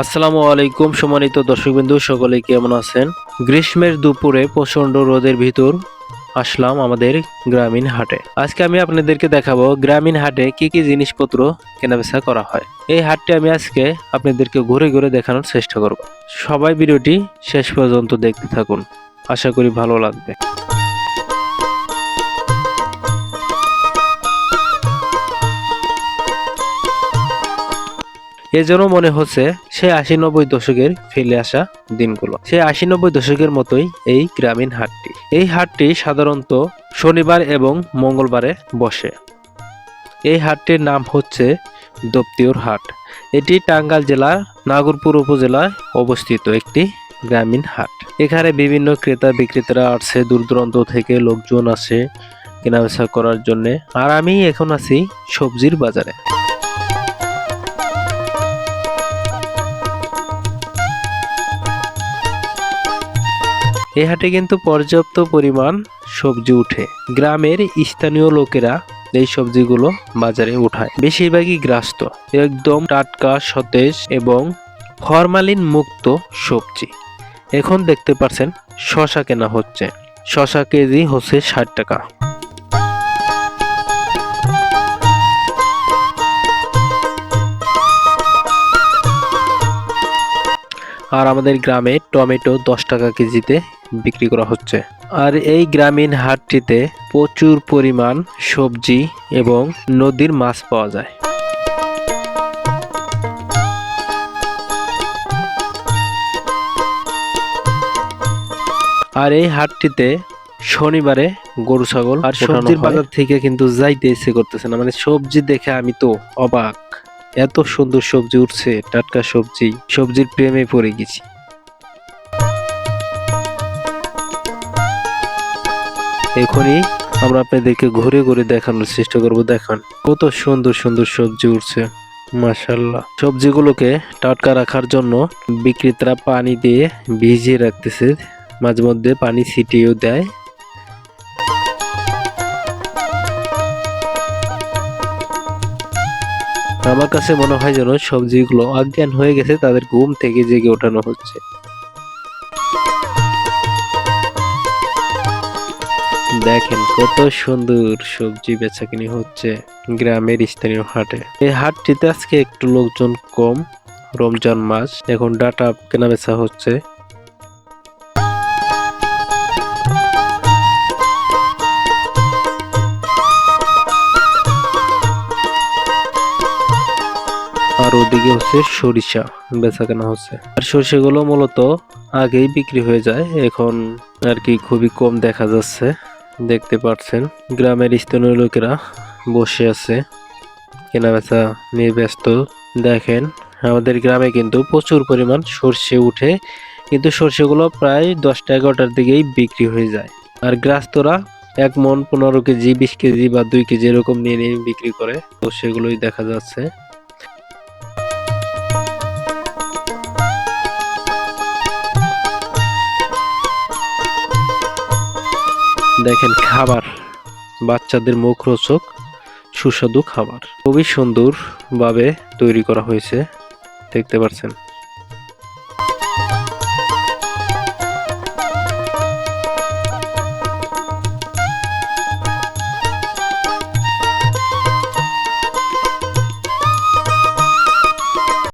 আসসালামু আলাইকুম সম্মানিত দর্শকবিন্দু সকলে কেমন আছেন? গ্রীষ্মের দুপুরে প্রচণ্ড রোদের ভিতর আসলাম আমাদের গ্রামীণ হাটে। আজকে আমি আপনাদেরকে দেখাবো গ্রামীণ হাটে কি কি জিনিসপত্র কেনাবেচা করা হয়। এই হাটটি আমি আজকে আপনাদেরকে ঘুরে ঘুরে দেখানোর চেষ্টা করব। সবাই ভিডিওটি শেষ পর্যন্ত দেখতে থাকুন। আশা করি ভালো লাগবে। এজন্য মনে হচ্ছে সেই আশি নব্বই দশকের ফেলে আসা দিনগুলো। সেই আশি নব্বই দশকের মতোই এই গ্রামীণ হাটটি। এই হাটটি সাধারণত শনিবার এবং মঙ্গলবারে বসে। এই হাটটির নাম হচ্ছে দপ্তিউর হাট। এটি টাঙ্গাইল জেলার নাগরপুর উপজেলায় অবস্থিত একটি গ্রামীণ হাট। এখানে বিভিন্ন ক্রেতা বিক্রেতারা আসছে দূর দূরান্ত থেকে লোকজন আসে কেনাবেচা করার জন্য। আর আমি এখন আছি সবজির বাজারে। এই হাটে কিন্তু পর্যাপ্ত পরিমাণ সবজি উঠে। গ্রামের স্থানীয় লোকেরা এই সবজিগুলো বাজারে উঠায়। বেশিরভাগই গ্রাস্ত, একদম টাটকা, সতেজ এবং ফরমালিন মুক্ত সবজি। এখন দেখতে পাচ্ছেন শশা কেনা হচ্ছে। শশা কেজি হচ্ছে ষাট টাকা। আর আমাদের গ্রামে টমেটো দশ টাকা কেজিতে বিক্রি করা হচ্ছে। আর এই গ্রামীণ হাটটিতে প্রচুর পরিমাণ সবজি এবং নদীর মাছ পাওয়া যায়। আর এই হাটটিতে শনিবারে গরু ছাগল আর সবজির বাজার থেকে কিন্তু যাইতে ইচ্ছে করতেছে না। মানে সবজি দেখে আমি তো অবাক। এত সুন্দর সবজি উঠছে টাটকা সবজি সবজির প্রেমে পড়ে গেছি। এখনই আমরা আপনাদেরকে ঘুরে ঘুরে দেখানোর চেষ্টা করব। দেখান, কত সুন্দর সুন্দর সবজি উঠছে। মাশাল্লাহ সবজিগুলোকে টাটকা রাখার জন্য বিক্রেতারা পানি দিয়ে ভিজিয়ে রাখতেছে। মাঝে মধ্যে পানি ছিটিয়েও দেয়। আমার কাছে মনে হয় যেন সবজিগুলো অজ্ঞান হয়ে গেছে, তাদের ঘুম থেকে জেগে ওঠানো হচ্ছে। দেখেন কত সুন্দর সবজি বেচাকিনি হচ্ছে গ্রামের স্থানীয় হাটে। এই হাটটিতে আজকে একটু লোকজন কম, রমজান মাস, এখন ডাটা কেনা বেচা হচ্ছে। আর ওদিকে হচ্ছে সরিষা বেচা কেনা হচ্ছে। আর সরিষাগুলো মূলত আগেই বিক্রি হয়ে যায়, এখন আর কি খুবই কম দেখা যাচ্ছে। দেখতে পাচ্ছেন গ্রামের স্থানীয় লোকেরা বসে আছে। কেনা বেচা নিয়ে ব্যস্ত। দেখেন, আমাদের গ্রামে কিন্তু প্রচুর পরিমাণ সর্ষে উঠে, কিন্তু সর্ষেগুলো প্রায় দশটা এগারোটার দিকেই বিক্রি হয়ে যায়। আর গ্রাস্তরা এক মন পনেরো কেজি, বিশ কেজি বা দুই কেজি এরকম নিয়ে নিয়ে বিক্রি করে, তো সেগুলোই দেখা যাচ্ছে। দেখেন খাবার বাচ্চাদের মুখ রোচক সুস্বাদু খাবার। খুবই সুন্দরভাবে তৈরি করা হয়েছে দেখতে পাচ্ছেন।